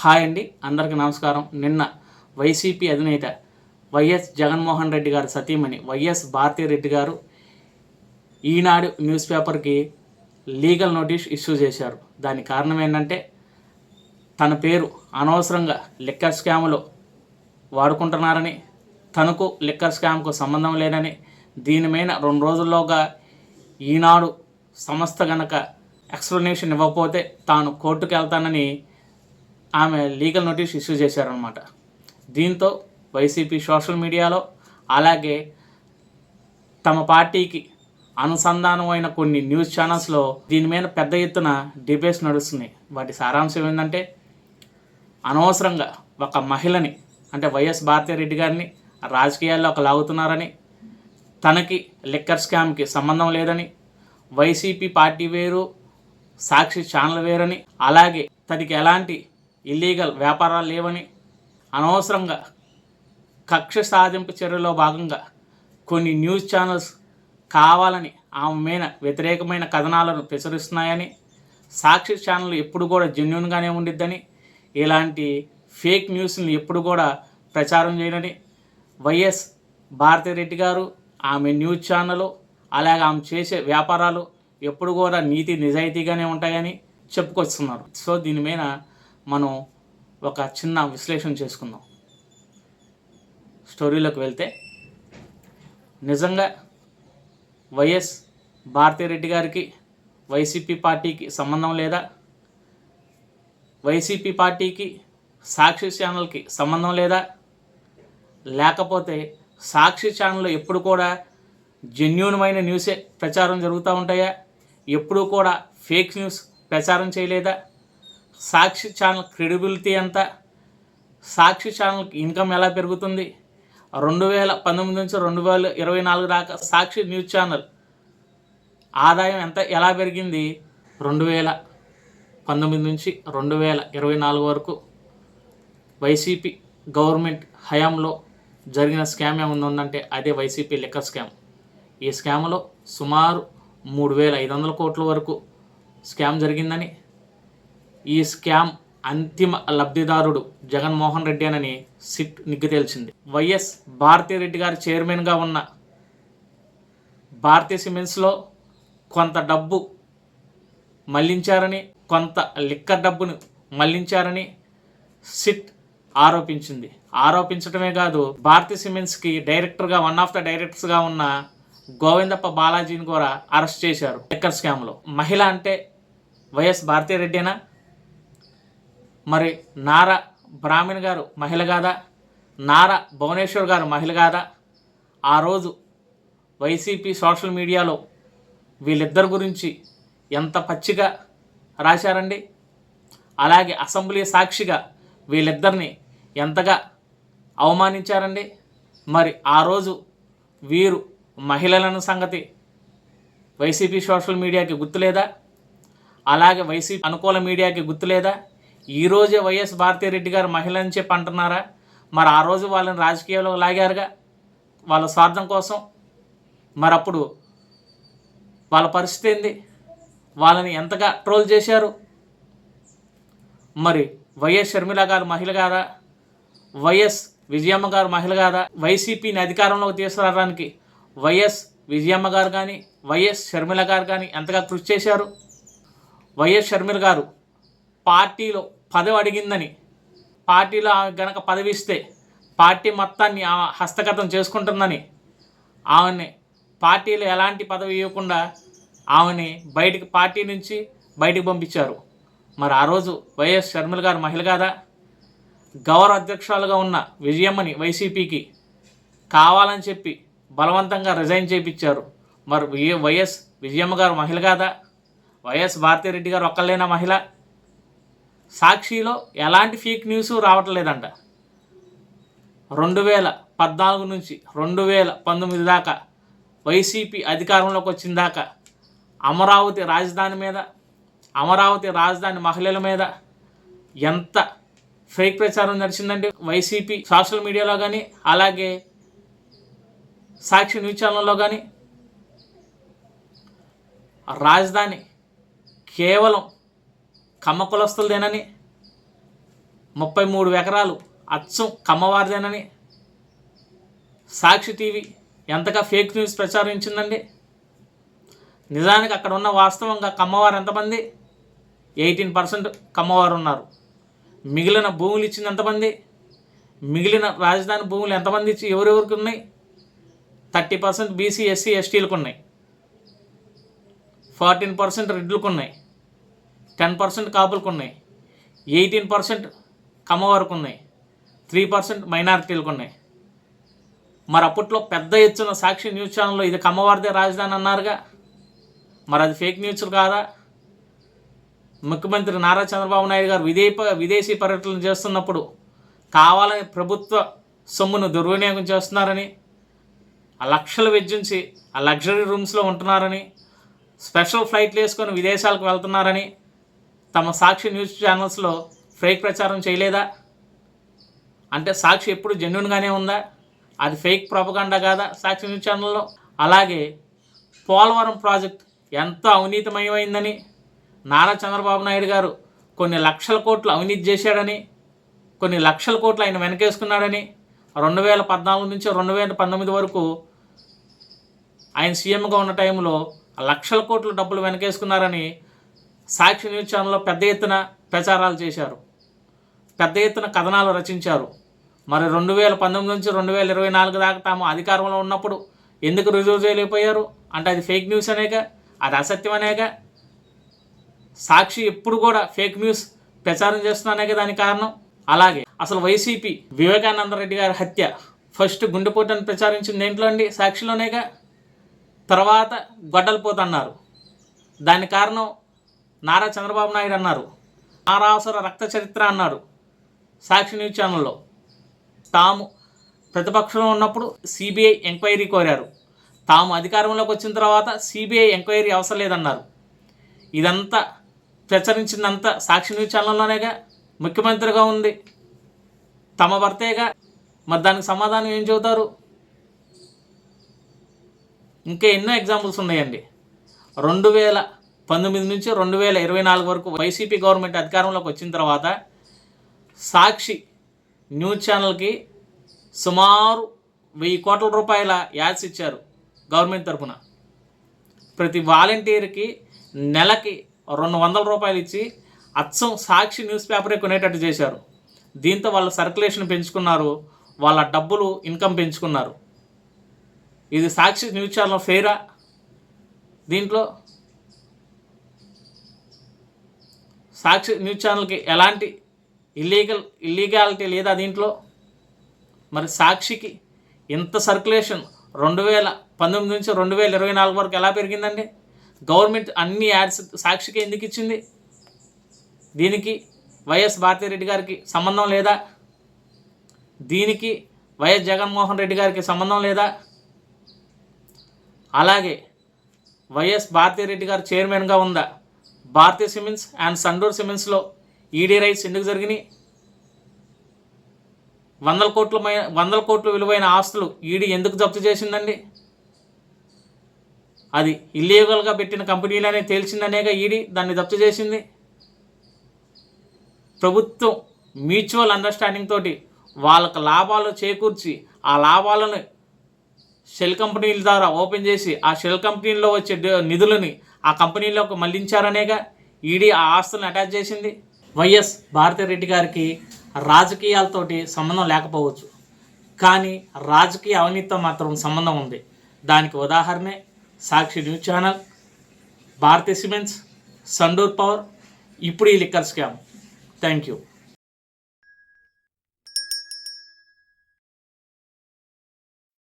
Hi అండి. అందరికీ నమస్కారం. నిన్న వైసీపీ అధినేత వైఎస్ జగన్మోహన్ రెడ్డి గారు సతీమణి వైఎస్ రెడ్డి గారు ఈనాడు న్యూస్ పేపర్కి లీగల్ నోటీస్ ఇష్యూ చేశారు. దాని కారణం ఏంటంటే తన పేరు అనవసరంగా లిక్కర్ స్కామ్లో వాడుకుంటున్నారని తనకు లిక్కర్ స్కామ్కు సంబంధం లేదని దీని మీద రెండు రోజుల్లోగా ఈనాడు సంస్థ గనక ఎక్స్ప్లెనేషన్ ఇవ్వకపోతే తాను కోర్టుకు వెళ్తానని ఆమె లీగల్ నోటీస్ ఇష్యూ చేశారనమాట దీంతో వైసీపీ సోషల్ మీడియాలో అలాగే తమ పార్టీకి అనుసంధానమైన కొన్ని న్యూస్ ఛానల్స్లో దీని మీద పెద్ద ఎత్తున డిబేట్స్ నడుస్తున్నాయి. వాటి సారాంశం ఏంటంటే అనవసరంగా ఒక మహిళని అంటే వైఎస్ భారతిరెడ్డి గారిని రాజకీయాల్లో ఒక లాగుతున్నారని తనకి లిక్కర్ స్కామ్కి సంబంధం లేదని వైసీపీ పార్టీ వేరు సాక్షి ఛానల్ వేరని అలాగే తనకి ఎలాంటి ఇల్లీగల్ వ్యాపారాలు లేవని అనవసరంగా కక్ష సాధింపు చర్యలో భాగంగా కొన్ని న్యూస్ ఛానల్స్ కావాలని ఆమె మీద వ్యతిరేకమైన కథనాలను ప్రచురిస్తున్నాయని సాక్షి ఛానల్ ఎప్పుడు కూడా జెన్యున్గానే ఉండిద్దని ఇలాంటి ఫేక్ న్యూస్ని ఎప్పుడు కూడా ప్రచారం చేయనని వైఎస్ భారతిరెడ్డి గారు ఆమె న్యూస్ ఛానల్ అలాగే ఆమె చేసే వ్యాపారాలు ఎప్పుడు కూడా నీతి నిజాయితీగానే ఉంటాయని చెప్పుకొస్తున్నారు. సో దీని మీద మనం ఒక చిన్న విశ్లేషణ చేసుకుందాం. స్టోరీలోకి వెళ్తే నిజంగా వైఎస్ భారతిరెడ్డి గారికి వైసీపీ పార్టీకి సంబంధం లేదా? వైసీపీ పార్టీకి సాక్షి ఛానల్కి సంబంధం లేదా? లేకపోతే సాక్షి ఛానల్లో ఎప్పుడు కూడా జెన్యున్మైన న్యూసే ప్రచారం జరుగుతూ ఉంటాయా? ఎప్పుడు కూడా ఫేక్ న్యూస్ ప్రచారం చేయలేదా? సాక్షి ఛానల్ క్రెడిబిలిటీ ఎంత? సాక్షి ఛానల్కి ఇన్కమ్ ఎలా పెరుగుతుంది? రెండు వేల పంతొమ్మిది నుంచి రెండు వేల ఇరవై నాలుగు దాకా సాక్షి న్యూస్ ఛానల్ ఆదాయం ఎంత ఎలా పెరిగింది? రెండు వేల పంతొమ్మిది నుంచి రెండు వేల ఇరవై నాలుగు వరకు వైసీపీ గవర్నమెంట్ హయాంలో జరిగిన స్కామ్ ఏముందంటే అదే వైసీపీ లిక్కర్ స్కామ్. ఈ స్కామ్లో సుమారు మూడు వేల ఐదు వందల కోట్ల వరకు స్కామ్ జరిగిందని ఈ స్కామ్ అంతిమ లబ్ధిదారుడు జగన్మోహన్ రెడ్డి అని సిట్ నిగ్గు తేల్చింది. వైఎస్ భారతిరెడ్డి గారి చైర్మన్గా ఉన్న భారతీయ సిమెంట్స్లో కొంత డబ్బు మళ్ళించారని కొంత లిక్కర్ డబ్బును మళ్ళించారని సిట్ ఆరోపించింది. ఆరోపించడమే కాదు భారతీయ సిమెంట్స్కి డైరెక్టర్గా వన్ ఆఫ్ ద డైరెక్టర్స్గా ఉన్న గోవిందప్ప బాలాజీని కూడా అరెస్ట్ చేశారు లిక్కర్ స్కామ్లో. మహిళ అంటే వైఎస్ భారతీరెడ్డినా మరి నారా బ్రాహ్మణ్ గారు మహిళ కాదా నారా భువనేశ్వర్ గారు మహిళ కాదా ఆ రోజు వైసీపీ సోషల్ మీడియాలో వీళ్ళిద్దరి గురించి ఎంత పచ్చిగా రాశారండి? అలాగే అసెంబ్లీ సాక్షిగా వీళ్ళిద్దరిని ఎంతగా అవమానించారండి? మరి ఆ రోజు వీరు మహిళలను సంగతి వైసీపీ సోషల్ మీడియాకి గుర్తులేదా? అలాగే వైసీపీ అనుకూల మీడియాకి గుర్తులేదా? ఈరోజే వైఎస్ భారతిరెడ్డి గారు మహిళ అని చెప్పి అంటున్నారా? మరి ఆ రోజు వాళ్ళని రాజకీయాల్లో లాగారుగా? వాళ్ళ స్వార్థం కోసం? మరి అప్పుడు వాళ్ళ పరిస్థితి ఏంది? వాళ్ళని ఎంతగా ట్రోల్ చేశారు? మరి వైఎస్ షర్మిల గారు మహిళ కాదా వైఎస్ విజయమ్మ గారు మహిళ కాదా వైసీపీని అధికారంలోకి తీసుకురావడానికి వైఎస్ విజయమ్మ గారు కానీ వైఎస్ షర్మిల గారు కానీ ఎంతగా కృషి చేశారు? వైఎస్ షర్మిల గారు పార్టీలో పదవి అడిగిందని. పార్టీలో ఆమె గనక పదవి ఇస్తే పార్టీ మొత్తాన్ని ఆమె హస్తగతం చేసుకుంటుందని. ఆమెని పార్టీలో ఎలాంటి పదవి ఇవ్వకుండా ఆమెని బయటికి పార్టీ నుంచి బయటికి పంపించారు. మరి ఆ రోజు వైఎస్ షర్మిల గారు మహిళ కాదా? గౌరవ అధ్యక్షురాలుగా ఉన్న విజయమ్మని వైసీపీకి కావాలని చెప్పి బలవంతంగా రిజైన్ చేయించారు మరి వైఎస్ విజయమ్మ గారు మహిళ కాదా? వైఎస్ భారతిరెడ్డి గారు ఒక్కళ్ళైనా మహిళ? సాక్షిలో ఎలాంటి ఫేక్ న్యూస్ రావట్లేదంట. రెండు వేల పద్నాలుగు నుంచి రెండు వేల పంతొమ్మిది దాకా వైసీపీ అధికారంలోకి వచ్చిన దాకా అమరావతి రాజధాని మీద అమరావతి రాజధాని మహిళల మీద ఎంత ఫేక్ ప్రచారం నడిచిందంటే వైసీపీ సోషల్ మీడియాలో కానీ అలాగే సాక్షి న్యూస్ ఛానల్లో కానీ రాజధాని కేవలం కమ్మ కులస్తులదేనని. ముప్పై మూడు ఎకరాలు అచ్చం కమ్మవారిదేనని. సాక్షి టీవీ ఎంతగా ఫేక్ న్యూస్ ప్రచారించిందండి. నిజానికి అక్కడ ఉన్న వాస్తవంగా కమ్మవారు ఎంతమంది? ఎయిటీన్ పర్సెంట్ కమ్మవారు ఉన్నారు మిగిలిన భూములు ఇచ్చింది ఎంతమంది? మిగిలిన రాజధాని భూములు ఎంతమంది ఇచ్చి ఎవరెవరికి ఉన్నాయి? థర్టీ పర్సెంట్ బీసీ ఎస్సీ ఎస్టీలకు ఉన్నాయి. ఫార్టీన్ పర్సెంట్ రెడ్లకు ఉన్నాయి. టెన్ పర్సెంట్ కాపులకు ఉన్నాయి ఎయిటీన్ పర్సెంట్ కమ్మవారికి ఉన్నాయి త్రీ పర్సెంట్ మైనారిటీలకు ఉన్నాయి మరి అప్పట్లో పెద్ద ఎత్తున సాక్షి న్యూస్ ఛానల్లో ఇది కమ్మవారిదే రాజధాని అన్నారుగా. మరి అది ఫేక్ న్యూస్ కాదా? ముఖ్యమంత్రి నారా చంద్రబాబు నాయుడు గారు విదే విదేశీ పర్యటనలు చేస్తున్నప్పుడు కావాలని ప్రభుత్వ సొమ్మును దుర్వినియోగం చేస్తున్నారని ఆ లక్షలు వెచ్చించి ఆ లగ్జరీ రూమ్స్లో ఉంటున్నారని స్పెషల్ ఫ్లైట్లు వేసుకొని విదేశాలకు వెళ్తున్నారని తమ సాక్షి న్యూస్ ఛానల్స్లో ఫేక్ ప్రచారం చేయలేదా? అంటే సాక్షి ఎప్పుడు జెన్యున్గానే ఉందా? అది ఫేక్ propaganda కాదా సాక్షి న్యూస్ ఛానల్లో? అలాగే పోలవరం ప్రాజెక్ట్ ఎంతో అవినీతిమయమైందని నారా చంద్రబాబు నాయుడు గారు కొన్ని లక్షల కోట్లు అవినీతి చేశాడని కొన్ని లక్షల కోట్లు ఆయన వెనకేసుకున్నాడని రెండు వేల పద్నాలుగు నుంచి రెండు వేల పంతొమ్మిది వరకు ఆయన సీఎంగా ఉన్న టైంలో లక్షల కోట్ల డబ్బులు వెనకేసుకున్నారని సాక్షి న్యూస్ ఛానల్లో పెద్ద ఎత్తున ప్రచారాలు చేశారు. పెద్ద ఎత్తున కథనాలు రచించారు. మరి రెండు వేల పంతొమ్మిది నుంచి రెండు వేల ఇరవై నాలుగు దాకా తాము అధికారంలో ఉన్నప్పుడు ఎందుకు రుజువు చేయలేకపోయారు? అంటే అది ఫేక్ న్యూస్ అనేగా? అది అసత్యం అనేగా? సాక్షి ఎప్పుడు కూడా ఫేక్ న్యూస్ ప్రచారం చేస్తున్నానే దానికి కారణం? అలాగే అసలు వైసీపీ వివేకానంద రెడ్డి గారి హత్య ఫస్ట్ గుండెపోటని ప్రచారించింది దేంట్లో అండి? సాక్షిలోనేగా? తర్వాత గొడ్డలిపోతన్నారు. దాని కారణం నారా చంద్రబాబు నాయుడు అన్నారు. నారాసుర రక్త చరిత్ర అన్నారు. సాక్షి న్యూస్ ఛానల్లో తాము ప్రతిపక్షంలో ఉన్నప్పుడు సిబిఐ ఎంక్వైరీ కోరారు. తాము అధికారంలోకి వచ్చిన తర్వాత సిబిఐ ఎంక్వైరీ అవసరం లేదన్నారు. ఇదంతా ప్రచురించిందంతా సాక్షి న్యూస్ ఛానల్లోనేగా ముఖ్యమంత్రిగా ఉంది. తమ భర్తేగా మరి దానికి సమాధానం ఏం చెబుతారు? ఇంకా ఎన్నో ఎగ్జాంపుల్స్ ఉన్నాయండి. రెండు వేల పంతొమ్మిది నుంచి రెండు వేల ఇరవై నాలుగు వరకు వైసీపీ గవర్నమెంట్ అధికారంలోకి వచ్చిన తర్వాత సాక్షి న్యూస్ ఛానల్కి సుమారు వెయ్యి కోట్ల రూపాయల యాడ్స్ ఇచ్చారు గవర్నమెంట్ తరఫున. ప్రతి వాలంటీర్కి నెలకి రెండు వందల రూపాయలు ఇచ్చి అచ్చం సాక్షి న్యూస్ పేపరే కొనేటట్టు చేశారు. దీంతో వాళ్ళ సర్క్యులేషన్ పెంచుకున్నారు వాళ్ళ డబ్బులు ఇన్కమ్ పెంచుకున్నారు. ఇది సాక్షి న్యూస్ ఛానల్ ఫెయిరా దీంట్లో సాక్షి న్యూస్ ఛానల్కి ఎలాంటి ఇల్లీగల్ ఇల్లీగాలిటీ లేదా దీంట్లో? మరి సాక్షికి ఇంత సర్క్యులేషన్ రెండు వేల పంతొమ్మిది నుంచి రెండు వేల ఇరవై నాలుగు వరకు ఎలా పెరిగిందండి? గవర్నమెంట్ అన్ని యాడ్స్ సాక్షికి ఎందుకు ఇచ్చింది? దీనికి వైఎస్ భారతిరెడ్డి గారికి సంబంధం లేదా? దీనికి వైఎస్ జగన్మోహన్ రెడ్డి గారికి సంబంధం లేదా? అలాగే వైఎస్ భారతిరెడ్డి గారు చైర్మన్గా ఉందా? భారతీయ సిమెంట్స్ అండ్ సండూర్ సిమెంట్స్లో ఈడీ రైట్స్ ఎందుకు జరిగినాయి? వందల కోట్ల మై- వందల కోట్ల విలువైన ఆస్తులు ఈడీ ఎందుకు జప్తు చేసిందండి? అది ఇల్లీగల్గా పెట్టిన కంపెనీలనే తేల్చిందనేగా ఈడీ దాన్ని జప్తు చేసింది. ప్రభుత్వం మ్యూచువల్ అండర్స్టాండింగ్ తోటి వాళ్ళకు లాభాలు చేకూర్చి ఆ లాభాలను షెల్ కంపెనీల ద్వారా ఓపెన్ చేసి ఆ షెల్ కంపెనీల్లో వచ్చే నిధులని ఆ కంపెనీలోకి మళ్ళించారనేగా ఈడీ ఆ ఆస్తులను అటాచ్ చేసింది. వైఎస్ భారతిరెడ్డి గారికి రాజకీయాలతోటి సంబంధం లేకపోవచ్చు. కానీ రాజకీయ అవినీతితో మాత్రం సంబంధం ఉంది. దానికి ఉదాహరణే Sakshi news channel Bharathi cements Sandur power ఇప్పుడు ఈ లిక్కర్ స్కామ్. Thank you.